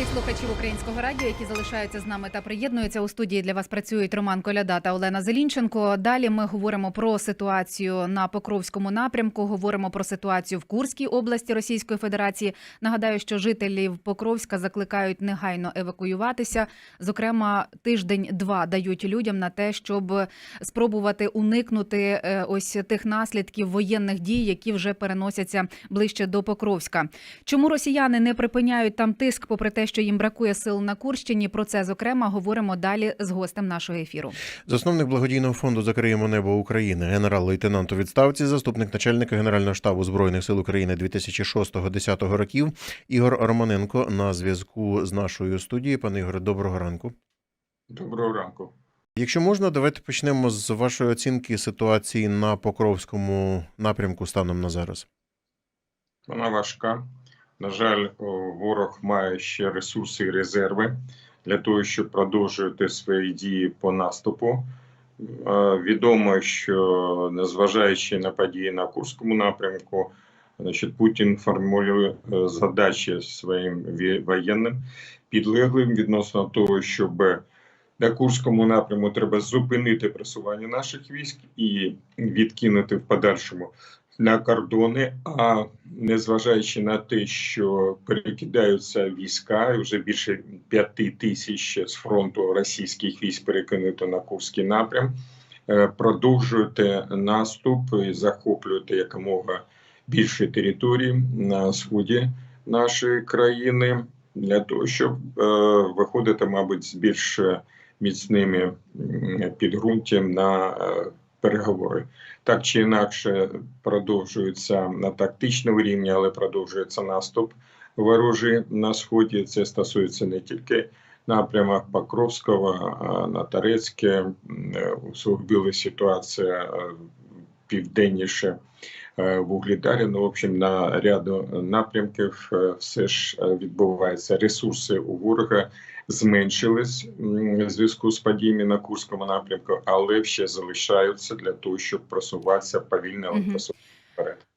всіх слухачів українського радіо, які залишаються з нами та приєднуються у студії. Для вас працюють Роман Коляда та Олена Зелінченко. Далі ми говоримо про ситуацію на Покровському напрямку. Говоримо про ситуацію в Курській області Російської Федерації. Нагадаю, що жителів Покровська закликають негайно евакуюватися. Зокрема, тиждень-два дають людям на те, щоб спробувати уникнути е, ось тих наслідків воєнних дій, які вже переносяться ближче до Покровська. Чому росіяни не припиняють там тиск, попри те, що їм бракує сил на Курщині? Про це зокрема говоримо далі з гостем нашого ефіру. Засновник благодійного фонду Закриємо небо України, генерал-лейтенант у відставці, заступник начальника Генерального штабу збройних сил України 2006-2010 років Ігор Романенко на зв'язку з нашою студією. Пане Ігоре, доброго ранку. Доброго ранку. Якщо можна, давайте почнемо з вашої оцінки ситуації на Покровському напрямку станом на зараз. Вона важка. На жаль, ворог має ще ресурси і резерви для того, щоб продовжувати свої дії по наступу. Е, Відомо, що незважаючи на події на Курському напрямку, значить, Путін формулює е, задачі своїм воєнним підлеглим відносно того, щоб на Курському напрямку треба зупинити просування наших військ і відкинути в подальшому на кордони, а незважаючи на те, що перекидаються війська, вже більше п'яти тисяч з фронту російських військ перекинуто на Курський напрям, е, продовжуєте наступ і захоплюєте якомога більше територій на сході нашої країни для того, щоб е, виходити, мабуть, з більш міцними підґрунтям на е, переговори. Так чи інакше продовжується на тактичному рівні, але продовжується наступ ворожий на сході. Це стосується не тільки напрямах Покровського, а на Тарецьке е, усугубила ситуація е, південніше е, в Угледарі. Ну, в общем, на ряду напрямків е, все ж е, відбувається. Ресурси у ворога зменшились в зв'язку з подіями на Курському напрямку, але ще залишаються для того, щоб просуватися повільно, але просуватися вперед.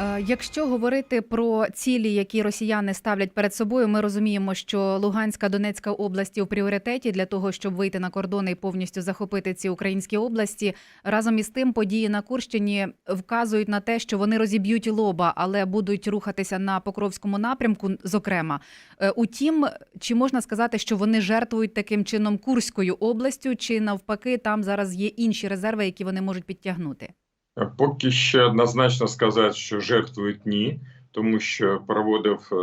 Е, Якщо говорити про цілі, які росіяни ставлять перед собою, ми розуміємо, що Луганська Донецька області у пріоритеті для того, щоб вийти на кордони і повністю захопити ці українські області. Разом із тим, події на Курщині вказують на те, що вони розіб'ють лоба, але будуть рухатися на Покровському напрямку. Зокрема, Е, утім, чи можна сказати, що вони жертвують таким чином Курською областю, чи навпаки, там зараз є інші резерви, які вони можуть підтягнути? Поки ще однозначно сказати, що жертвують ні, тому що проводив е,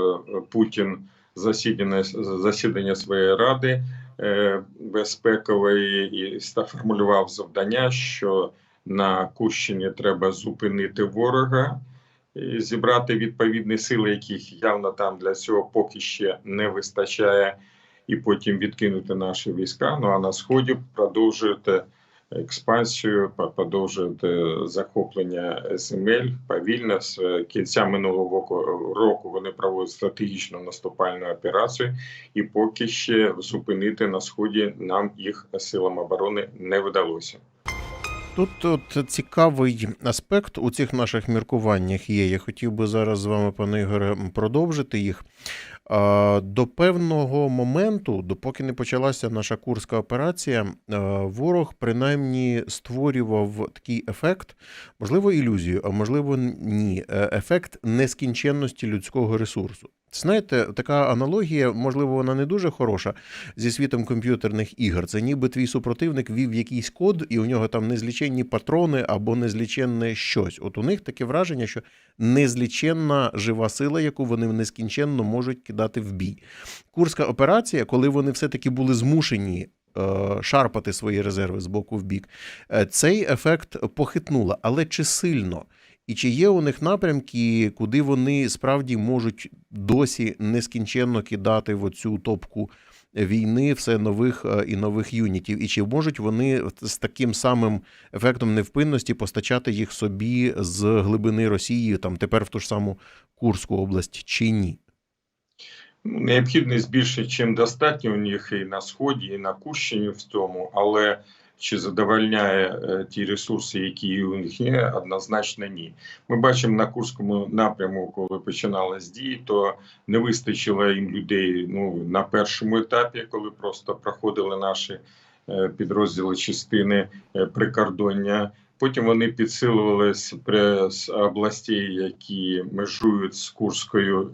Путін засідання, засідання своєї ради е, безпекової і формулював завдання, що на Курщині треба зупинити ворога. Зібрати відповідні сили, яких явно там для цього поки ще не вистачає, і потім відкинути наші війська. Ну а на сході продовжуєте експансію, по- подовжувати захоплення земель повільно. З кінця минулого року вони проводять стратегічну наступальну операцію, і поки ще зупинити на сході нам їх силам оборони не вдалося. Тут от цікавий аспект у цих наших міркуваннях є. Я хотів би зараз з вами, пане Ігоре, продовжити їх. До певного моменту, допоки не почалася наша курська операція, ворог принаймні створював такий ефект, можливо, ілюзію, а можливо, ні. е, Ефект нескінченності людського ресурсу. Знаєте, така аналогія, можливо, вона не дуже хороша зі світом комп'ютерних ігор. Це ніби твій супротивник вів якийсь код, і у нього там незліченні патрони або незліченне щось. От у них таке враження, що незліченна жива сила, яку вони нескінченно можуть кидати в бій. Курська операція, коли вони все-таки були змушені. е, Шарпати свої резерви з боку в бік, е, цей ефект похитнула. Але чи сильно? І чи є у них напрямки, куди вони справді можуть досі нескінченно кидати в оцю топку війни все нових е, і нових юнітів? І чи можуть вони з таким самим ефектом невпинності постачати їх собі з глибини Росії, там тепер в ту ж саму Курську область, чи ні? Необхідність більше, чим достатньо у них і на сході, і на Курщині в цьому, але чи задовольняє е, ті ресурси, які у них є, однозначно ні. Ми бачимо на Курському напряму, коли починалась дії, то не вистачило їм людей ну, на першому етапі, коли просто проходили наші е, підрозділи частини е, прикордоння. Потім вони підсилювалися при з областей, які межують з Курською,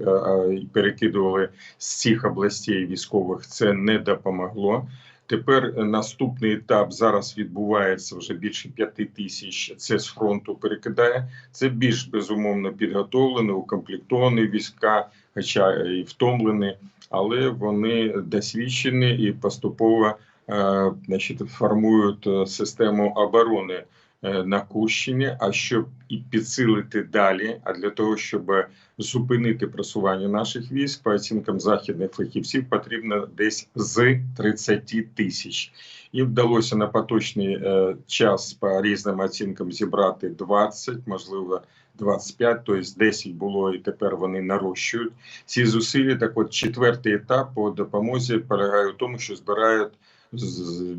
і перекидували з цих областей військових. Це не допомогло. Тепер наступний етап зараз відбувається вже більше п'яти тисяч. Це з фронту перекидає. Це більш безумовно підготовлені, укомплектовані війська, хоча і втомлені, але вони досвідчені і поступово е, значить, формують е, систему оборони е, на Курщині. А щоб і підсилити далі, а для того, щоб зупинити просування наших військ, по оцінкам західних фахівців, потрібно десь з 30 тисяч. І вдалося на поточний е, час по різним оцінкам зібрати 20, можливо, 25, тобто 10 було і тепер вони нарощують ці зусилля. Так от четвертий етап по допомозі полягає в тому, що збирають з, з,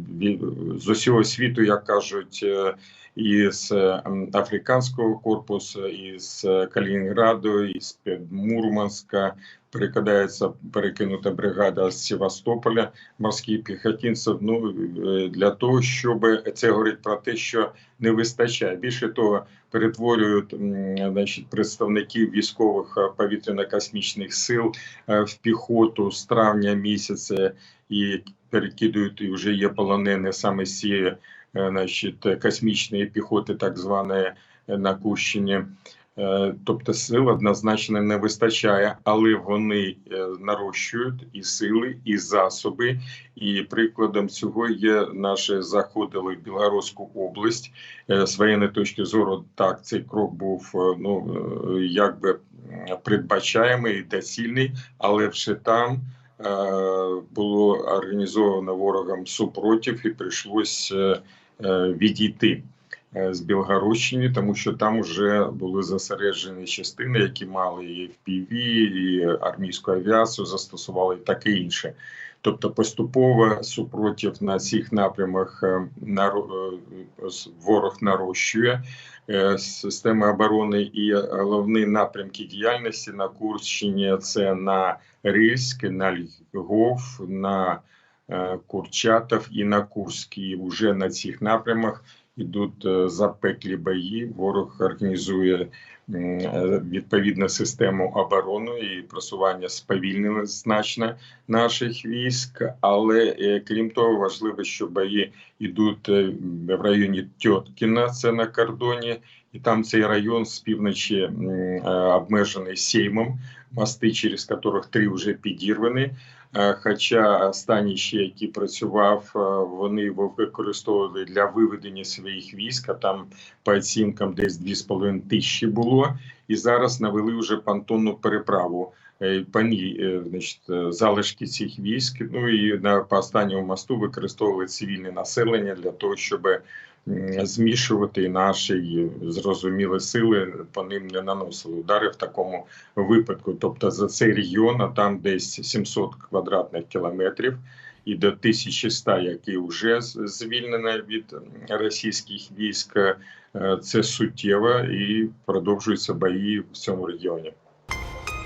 з усього світу, як кажуть, е, із е, африканського корпусу, із Калінінграду, із Мурманська. Перекидається перекинута бригада з Севастополя морських піхотинців. Ну е, для того, щоб це говорить про те, що не вистачає. Більше того, перетворюють значить, представників військових е, повітряно-космічних сил е, в піхоту з травня місяця і перекидують і вже є полонені саме з цієї значить, космічної піхоти, так званої е, на Кущині. Е, Тобто сил однозначно не вистачає, але вони е, нарощують і сили, і засоби. І прикладом цього є наші заходили в Білгородську область. Е, З воєнної точки зору, так цей крок був е, ну е, якби передбачаємий і доцільний, але вже там е, було організовано ворогом супротив і прийшлось е, е, відійти е, з Білгородщини, тому що там вже були зосереджені частини, які мали і FPV, і армійську авіацію застосували, і таке інше. Тобто поступово супротив на цих напрямах е, е, ворог нарощує е, системи оборони, і головні напрямки діяльності на Курщині це на Рильськ, на Львов, на е, Курчатов і на Курськ. І вже на цих напрямах ідуть е, запеклі бої. Ворог організує е, відповідну систему оборони і просування сповільнили значно наших військ. Але е, крім того, важливо, що бої йдуть е, в районі Тьоткіна, це на кордоні, і там цей район з півночі е, обмежений сеймом, мости, через яких три вже підірвані. Е, Хоча останній ще, який працював, е, вони використовували для виведення своїх військ. а Там по оцінкам десь 2,5 тисячі було. І зараз навели вже понтонну переправу. Е, е, значить, залишки цих військ. Ну і на по останньому мосту використовували цивільне населення для того, щоб змішувати наші зрозуміли сили по ним не наносили удари в такому випадку. Тобто за цей регіон, а там десь 700 квадратних кілометрів. І до 1100, які вже з- звільнено від російських військ, е, це суттєво і продовжуються бої в цьому регіоні.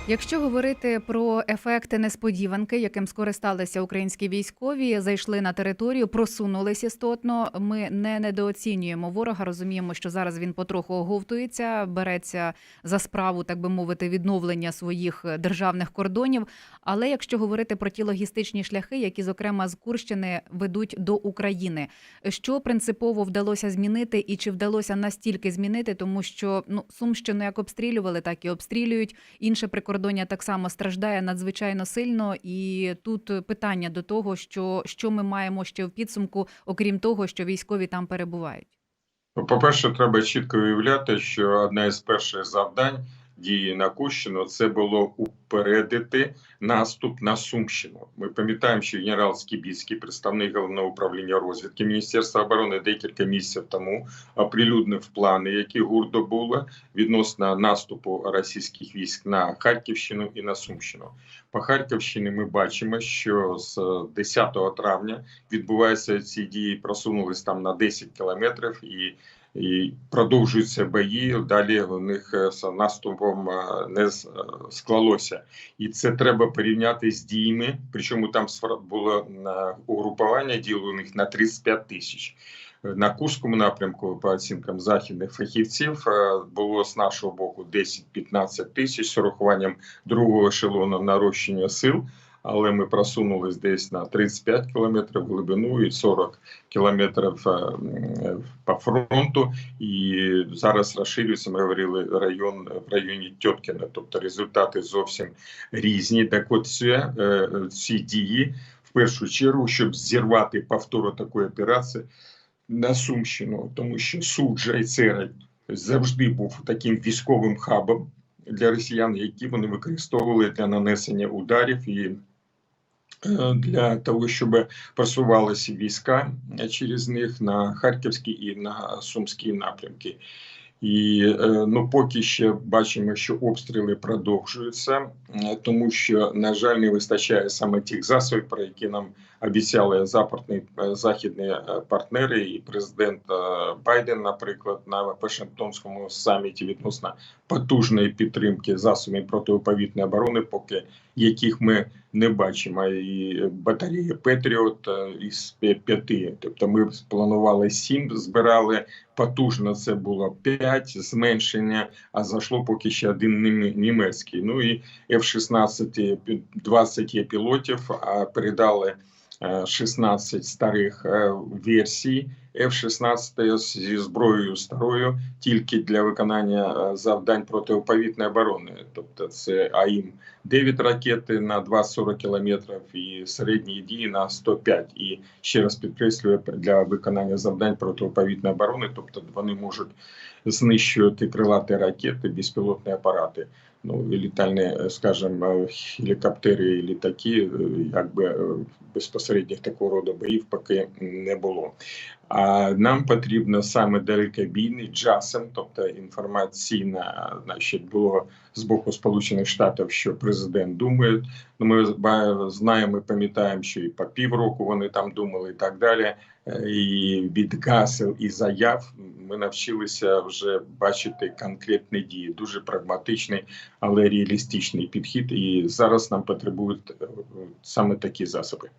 Якщо говорити про ефекти несподіванки, яким скористалися українські військові, зайшли на територію, просунулись істотно. Ми не недооцінюємо ворога. Розуміємо, що зараз він потроху оговтується, береться за справу, так би мовити, відновлення своїх державних кордонів. Але якщо говорити про ті логістичні шляхи, які зокрема з Курщини ведуть до України, що принципово вдалося змінити, і чи вдалося настільки змінити, тому що ну Сумщину як обстрілювали, так і обстрілюють. Інше прикордоння так само страждає надзвичайно сильно, і тут питання до того, що, що ми маємо ще в підсумку, окрім того, що військові там перебувають. Ну, По-перше, треба чітко уявляти, що одне із перших завдань дії на Кущину, це було упередити наступ на Сумщину. Ми пам'ятаємо, що генерал Скібіцький, представник головного управління розвідки Міністерства оборони, декілька місяців тому оприлюднив плани, які гурдо було відносно наступу російських військ на Харківщину і на Сумщину. По Харківщині ми бачимо, що з 10 травня відбуваються ці дії, просунулись там на 10 кілометрів і. І продовжуються бої. Далі у них е, з наступом е, не е, склалося, і це треба порівняти з діями. Причому там було на угрупування діло у них на 35 тисяч. На Курському напрямку, по оцінкам західних фахівців, було з нашого боку 10-15 тисяч з урахуванням другого ешелону нарощення сил. Але ми просунулись десь на 35 кілометрів глибину і 40 кілометрів е, по фронту. І зараз розширюється. Ми говорили район в районі Тьоткіна. Тобто результати зовсім різні. Так, от це, ці дії в першу чергу, щоб зірвати повтору такої операції на Сумщину, тому що суджа і Цераль завжди був таким військовим хабом для росіян, які вони використовували для нанесення ударів і для того, щоб просувалися війська через них на Харківський і на Сумський напрямки. І е, ну, поки ще бачимо, що обстріли продовжуються, е, тому що, на жаль, не вистачає саме тих засобів, про які нам обіцяли западні е, західні е, партнери, і президент е, Байден, наприклад, на Вашингтонському саміті відносно потужної підтримки засобів протиповітної оборони, поки яких ми не бачимо. І батареї Петріот із п'яти. Тобто, ми планували сім, збирали потужно. Це було п'ять зменшення, а зайшло поки ще один нім- німецький. Ну і F-16 пі- 20 є пілотів, а передали е, 16 старих е, версій F-16 зі зброєю старою тільки для виконання е, завдань протиповітної оборони. Тобто це АІМ 9 ракети на 240 кілометрів і середні дії на 105. І ще раз підкреслюю для виконання завдань протиповітної оборони. Тобто вони можуть знищувати крилаті ракети, безпілотні апарати. Ну літальні, е, скажімо, гелікоптери і літаки, якби е, безпосередніх такого роду боїв поки не було. А нам потрібно саме далекобійний джасем, тобто інформаційна, значить, було з боку Сполучених Штатів, що президент думає. Ми знаємо, і пам'ятаємо, що і по півроку вони там думали, і так далі. Е, І від і заяв ми навчилися вже бачити конкретні дії, дуже прагматичний, але реалістичний підхід. І зараз нам потребують е, саме такі засоби.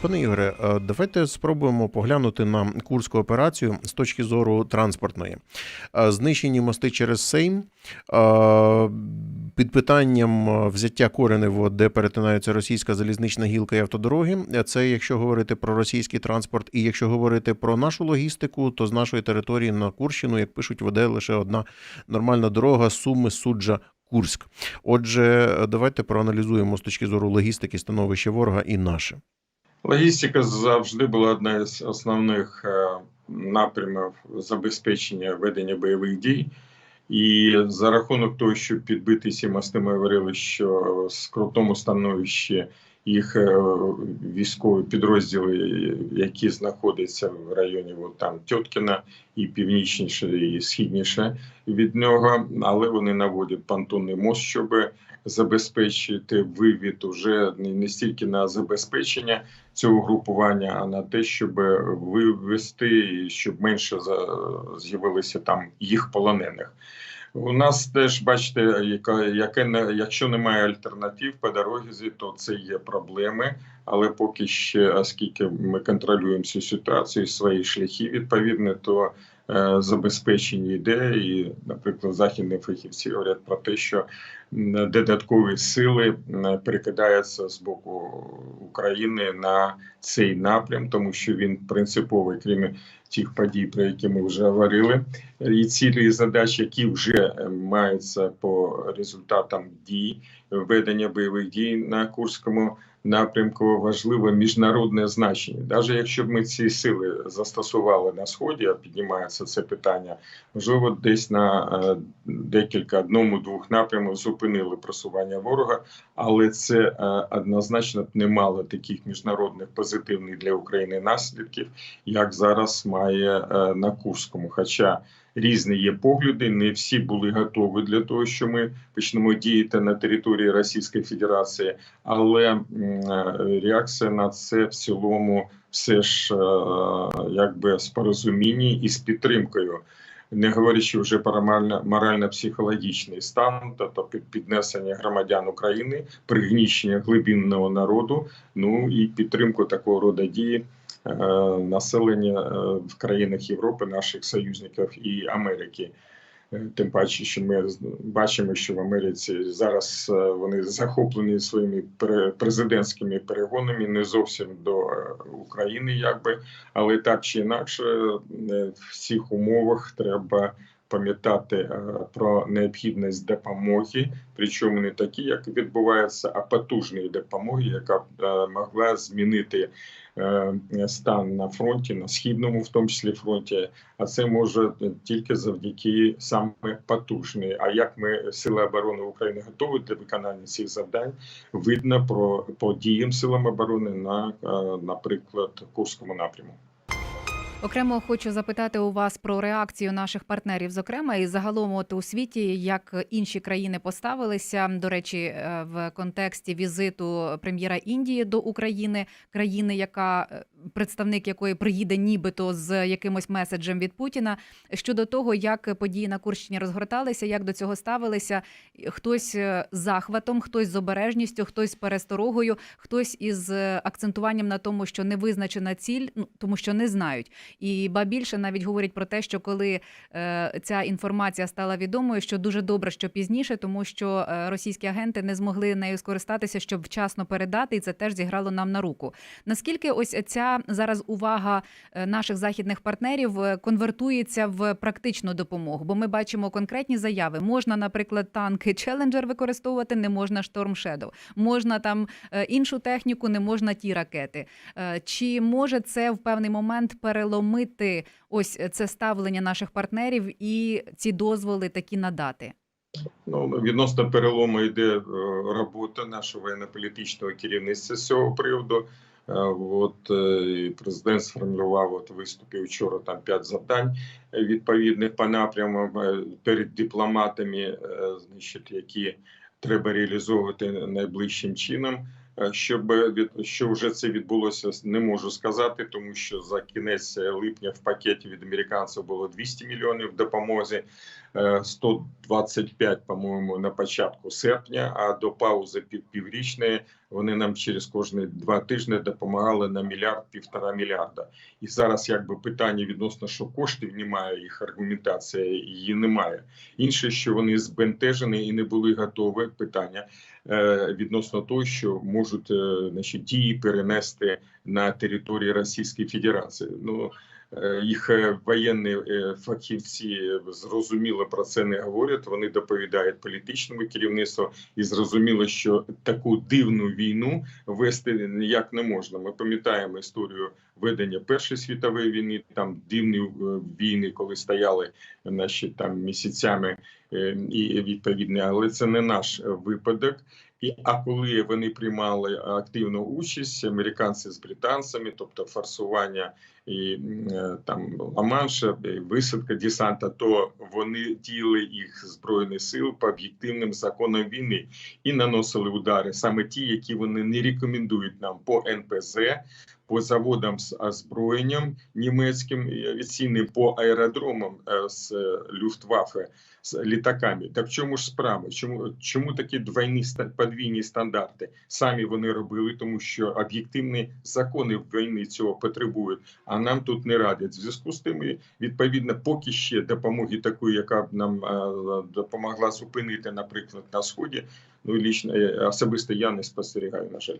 Пане Ігоре, е, давайте спробуємо поглянути на курську операцію з точки зору транспортної. Е, Знищені мости через Сейм е, під питанням взяття Коренево, де перетинаються російська залізнична гілка і автодороги. Це якщо говорити про російський транспорт, і якщо говорити про нашу логістику, то з нашої території на Курщину, як пишуть, веде лише одна нормальна дорога Суми, Суджа. Курськ. Отже, давайте проаналізуємо з точки зору логістики становище ворога і наше. Логістика завжди була одна з основних е, напрямів забезпечення ведення бойових дій. І за рахунок того, що підбиті ці мости, ми говорили, що в скрутному становищі їх е, військові підрозділи, які знаходяться в районі от там Тьоткіна і північніше, і східніше від нього, але вони наводять понтонний мост, щоб забезпечити вивід уже не стільки на забезпечення цього групування, а на те, щоб вивести, щоб менше з'явилося там їх полонених. У нас теж бачите, яка яке якщо немає альтернатив по дорозі, то це є проблеми. Але поки ще, оскільки ми контролюємо цю ситуацію, свої шляхи відповідно, то е, забезпечення йде. І, наприклад, західні фахівці говорять про те, що додаткові сили перекидаються з боку України на цей напрям, тому що він принциповий, крім тих подій, про які ми вже говорили, і цілі і задачі, які вже е, маються по результатам дій ведення бойових дій на Курському напрямку, важливо міжнародне значення. Навіть якщо б ми ці сили застосували на сході, а піднімається це питання, можливо, десь на е, декілька одному-двох напрямах зупинили просування ворога, але це е, однозначно б не мало таких міжнародних позитивних для України наслідків, як зараз має е, на Курському. Хоча різні є погляди, не всі були готові для того, що ми почнемо діяти на території Російської Федерації, але е, реакція на це в цілому все ж е, якби з порозумінні і з підтримкою. Не говорячи вже про морально- морально-психологічний стан, тобто піднесення громадян України, пригніщення глибинного народу, ну і підтримку такого роду дії населення е, в країнах Європи, наших союзників і Америки. Е, Тим паче, що ми бачимо, що в Америці зараз е, вони захоплені своїми пре- президентськими перегонами, не зовсім до е, України, якби, але так чи інакше, е, в цих умовах треба пам'ятати е, про необхідність допомоги, причому не такі, як відбувається, а потужної допомоги, яка е, могла змінити е, стан на фронті, на східному, в тому числі фронті. А це може тільки завдяки саме потужній. А як ми сили оборони України готові для виконання цих завдань, видно про по діям силам оборони на, е, наприклад, Курському напряму. Окремо хочу запитати у вас про реакцію наших партнерів, зокрема, і загалом от у світі, як інші країни поставилися. До речі, е, в контексті візиту прем'єра Індії до України, країни, яка е, представник якої приїде нібито з якимось меседжем від Путіна щодо того, як події на Курщині розгорталися, як до цього ставилися. Хтось е, захватом, хтось з обережністю, хтось з пересторогою, хтось із е, акцентуванням на тому, що не визначена ціль, ну тому що не знають. І ба більше навіть говорять про те, що коли е, ця інформація стала відомою, що дуже добре, що пізніше, тому що е, російські агенти не змогли нею скористатися, щоб вчасно передати, і це теж зіграло нам на руку. Наскільки ось ця зараз увага е, наших західних партнерів е, конвертується в практичну допомогу? Бо ми бачимо конкретні заяви. Можна, наприклад, танки Челенджер використовувати, не можна Шторм Shadow. Можна там е, іншу техніку, не можна ті ракети. Чи може це в певний момент переломити ось це ставлення наших партнерів і ці дозволи такі надати? Ну, відносно перелому йде робота нашого воєнно-політичного керівництва з цього приводу. Е, От е, президент сформулював от в виступі вчора там п'ять завдань відповідних по напрямам е, перед дипломатами, значить, які треба реалізовувати найближчим чином. Щоб від що вже це відбулося, не можу сказати, тому що за кінець липня в пакеті від американців було 200 мільйонів допомозі, е, 125, по-моєму, на початку серпня. А до паузи пів піврічної вони нам через кожні два тижні допомагали на мільярд півтора мільярда. І зараз, якби питання відносно, що коштів немає, їх аргументація її немає. Інше, що вони збентежені і не були готові питання е, відносно того, що можуть е, значить, дії перенести на території Російської Федерації. Ну е, їх е, воєнні е, фахівці зрозуміло про це не говорять. Вони доповідають політичному керівництву і зрозуміло, що таку дивну війну вести ніяк не можна. Ми пам'ятаємо історію ведення Першої світової війни. Там дивні е, війни, коли стояли наші там місяцями і відповідне, але це не наш випадок. І а коли вони приймали активну участь, американці з британцями, тобто форсування і е, там Ла-Манша, висадка десанта, то вони діяли їх збройних сил по об'єктивним законам війни і наносили удари саме ті, які вони не рекомендують нам по НПЗ, по заводам з озброєнням німецьким авіаційним, по аеродромам е, з Люфтваффе, з літаками. Так в чому ж справа? Чому чому такі двойні подвійні стандарти? Самі вони робили, тому що об'єктивні закони війни цього потребують, а нам тут не радять. В зв'язку з тим, відповідно, поки ще допомоги такої, яка б нам е, допомогла зупинити, наприклад, на сході. Ну лічно е, особисто я не спостерігаю, на жаль.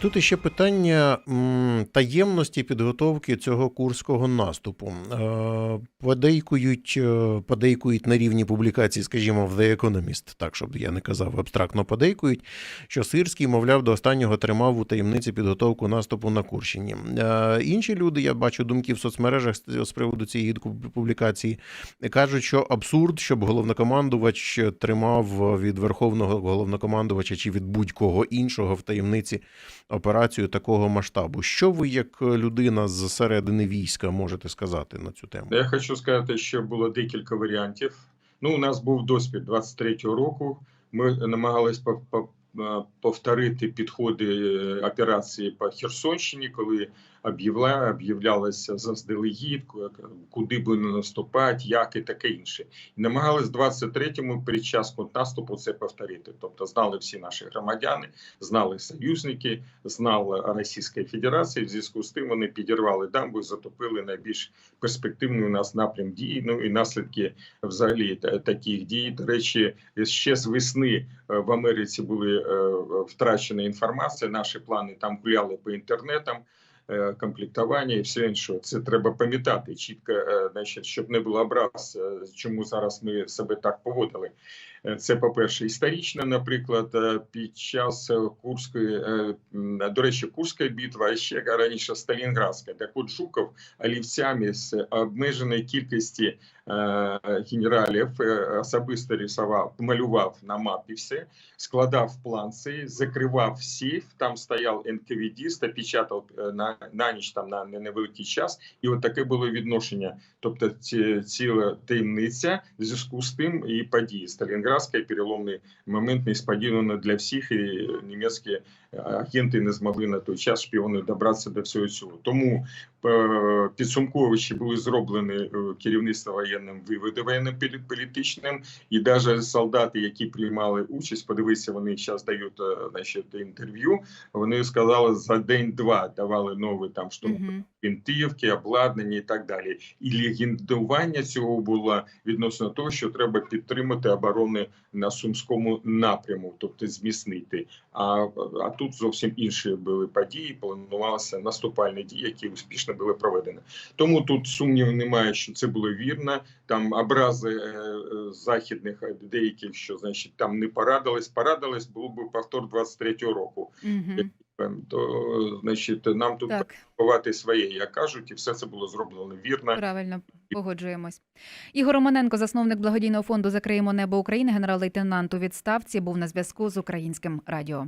Тут іще питання таємності підготовки цього курського наступу. Е, Подейкують, е, подейкують на рівні публікацій, скажімо, в The Economist, так щоб я не казав абстрактно подейкують, що Сирський, мовляв, до останнього тримав у таємниці підготовку наступу на Курщині. Е, Інші люди, я бачу думки в соцмережах з приводу цієї публікації, кажуть, що абсурд, щоб головнокомандувач тримав від верховного головнокомандувача чи від будь-кого іншого в таємниці операцію такого масштабу. Що ви, як людина з середини війська, можете сказати на цю тему? Я хочу сказати, що було декілька варіантів. Ну, у нас був досвід 23-го року. Ми по- е, повторити підходи е, операції по Херсонщині, коли об'явля, об'являлося заздалегідь, ку- куди будемо наступати, як і таке інше. І намагались в 23-му перед час контрнаступу це повторити. Тобто знали всі наші громадяни, знали союзники, знала Російська Федерація. В зв'язку з тим вони підірвали дамбу і затопили найбільш перспективний у нас напрям дії. Ну і наслідки взагалі таких дій. До речі, ще з весни е, в Америці були е, втрачена інформація. Наші плани там гуляли по інтернетам. Е, Комплектування і все інше. Це треба пам'ятати чітко, е, значить, щоб не було образ, е, чому зараз ми себе так поводили. Е, Це по-перше, історично, наприклад, е, під час Курської, е, до речі, Курська битва, а ще раніше Сталінградська. Так от Жуков олівцями з обмеженої кількості генералів особисто рисував, малював на мапі все, складав план цей, закривав сейф, там стояв НКВДіст, опечатав е, на, на ніч там на невеликий час, і от таке було відношення. Тобто ці, ціла таємниця в зв'язку з тим і події. Сталінградська переломний момент несподівано для всіх, і німецькі е, агенти не змогли на той час шпіони добратися до всього цього. Тому е, підсумковичі були зроблені е, керівництвом воєнним виводи воєнно-політичним, і навіть солдати, які приймали участь, подивися, вони зараз дають е, значить, інтерв'ю. Вони сказали за день-два давали нові там штурм гвинтівки, обладнання і так далі. І легендування цього було відносно того, що треба підтримати оборони на сумському напряму, тобто зміцнити. А, а тут зовсім інші були події. Планувалися наступальні дії, які успішно були проведені. Тому тут сумніву немає, що це було вірно. Там образи е, е, західних е, деяких, що значить там не порадились. Порадились, було б повтор 23-го року. Ем, То значить, нам тут ховати своє, як кажуть, і все це було зроблено вірно. правильно погоджуємось. Ігор Романенко, засновник благодійного фонду Закриємо небо України, генерал-лейтенант у відставці, був на зв'язку з українським радіо.